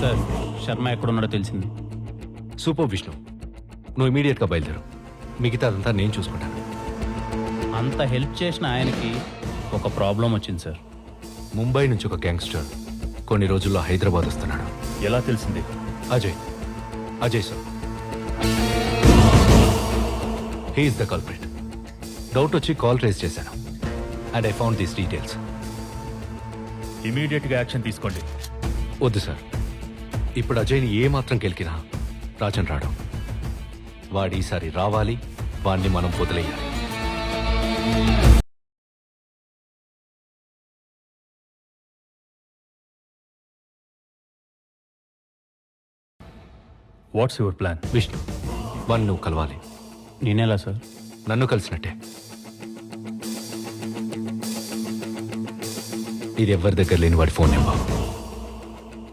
Sir Sharma ఎక్కడున్నాడో తెలిసింది. Super Vishnu నువ్వు ఇమీడియట్గా బయలుదేరు. మిగతా అదంతా నేను చూసుకుంటాను. అంత హెల్ప్ చేసిన ఆయనకి ఒక ప్రాబ్లం వచ్చింది సార్. ముంబై నుంచి ఒక గ్యాంగ్స్టర్ కొన్ని రోజుల్లో హైదరాబాద్ వస్తున్నాడు. ఎలా తెలిసింది? Ajay. Ajay sir. He is the culprit doubt వచ్చి కాల్ రేస్ చేశాను. And I found these details ఇమీడియట్గా యాక్షన్ తీసుకోండి. వద్దు సార్. ఇప్పుడు అజయ్ని ఏ మాత్రం గెలికినా రాజన్ రాడు. వాడు ఈసారి రావాలి వాడిని మనం వదిలేయాలి. వాట్స్ యువర్ ప్లాన్ విష్ణు వాడిని నువ్వు కలవాలి. నేనేలా సార్ నన్ను కలిసినట్టే. ఇది ఎవరి దగ్గర లేని వాడి ఫోన్ నెంబర్.